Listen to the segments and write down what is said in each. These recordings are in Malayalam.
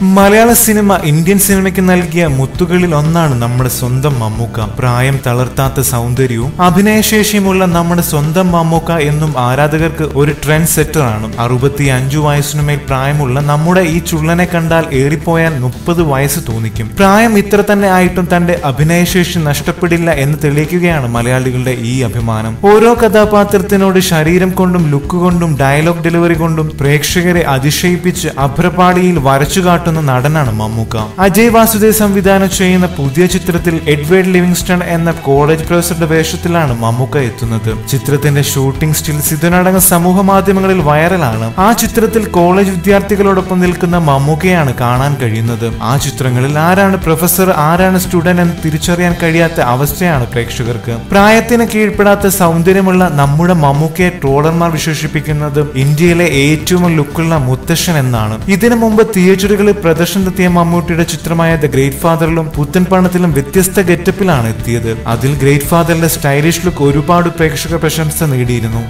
മലയാള സിനിമ ഇന്ത്യൻ സിനിമയ്ക്ക് നൽകിയ മുത്തുകളിൽ ഒന്നാണ് നമ്മുടെ സ്വന്തം മമ്മൂക്ക. പ്രായം തളർത്താത്ത സൗന്ദര്യവും അഭിനയശേഷിയുമുള്ള നമ്മുടെ സ്വന്തം മമ്മൂക്ക എന്നും ആരാധകർക്ക് ഒരു ട്രെൻഡ് സെറ്ററാണ് അറുപത്തി അഞ്ചു വയസ്സിനുമേൽ പ്രായമുള്ള നമ്മുടെ ഈ ചുള്ളനെ കണ്ടാൽ ഏറിപ്പോയാൽ മുപ്പത് വയസ്സ് തോന്നിക്കും. പ്രായം ഇത്ര തന്നെ ആയിട്ടും തന്റെ അഭിനയശേഷി നഷ്ടപ്പെടില്ല എന്ന് തെളിയിക്കുകയാണ് മലയാളികളുടെ ഈ അഭിമാനം. ഓരോ കഥാപാത്രത്തിനോട് ശരീരം കൊണ്ടും ലുക്ക് കൊണ്ടും ഡയലോഗ് ഡെലിവറി കൊണ്ടും പ്രേക്ഷകരെ അതിശയിപ്പിച്ച് അഭ്രപാടിയിൽ വരച്ചു കാട്ടുന്ന നടനാണ് മമ്മൂക്ക. അജയ് വാസുദേവ് സംവിധാനം ചെയ്യുന്ന പുതിയ ചിത്രത്തിൽ എഡ്വേർഡ് ലിവിങ്സ്റ്റൺ എന്ന കോളേജ് പ്രൊഫസറുടെ വേഷത്തിലാണ് മമ്മൂക്ക എത്തുന്നത്. ചിത്രത്തിന്റെ ഷൂട്ടിംഗ് സ്റ്റിൽസ് ഇതിനടങ്ങ് സമൂഹ മാധ്യമങ്ങളിൽ വൈറലാണ്. ആ ചിത്രത്തിൽ കോളേജ് വിദ്യാർത്ഥികളോടൊപ്പം നിൽക്കുന്ന മമ്മൂക്കയാണ് കാണാൻ കഴിയുന്നത്. ആ ചിത്രങ്ങളിൽ ആരാണ് പ്രൊഫസർ ആരാണ് സ്റ്റുഡന്റ് എന്ന് തിരിച്ചറിയാൻ കഴിയാത്ത അവസ്ഥയാണ് പ്രേക്ഷകർക്ക്. പ്രായത്തിന് കീഴ്പ്പെടാത്ത സൗന്ദര്യമുള്ള നമ്മുടെ മമ്മൂക്കയെ ട്രോളർമാർ വിശേഷിപ്പിക്കുന്നത് ഇന്ത്യയിലെ ഏറ്റവും ലുക്കുള്ള മുത്തശ്ശൻ എന്നാണ്. ഇതിനു മുമ്പ് തിയേറ്ററുകളിൽ പ്രദർശനത്തെത്തിയ മമ്മൂട്ടിയുടെ ചിത്രമായ ദ ഗ്രേറ്റ് ഫാദറിലും പുത്തൻ പണത്തിലും വ്യത്യസ്ത ഗെറ്റപ്പിലാണ് എത്തിയത്. അതിൽ ഗ്രേറ്റ് ഫാദറിന്റെ സ്റ്റൈലിഷ് ലുക്ക് ഒരുപാട് പ്രേക്ഷക പ്രശംസ നേടിയിരുന്നു.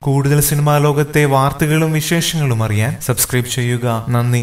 കൂടുതൽ സിനിമാ ലോകത്തെ വാർത്തകളും വിശേഷങ്ങളും അറിയാൻ സബ്സ്ക്രൈബ് ചെയ്യുക. നന്ദി.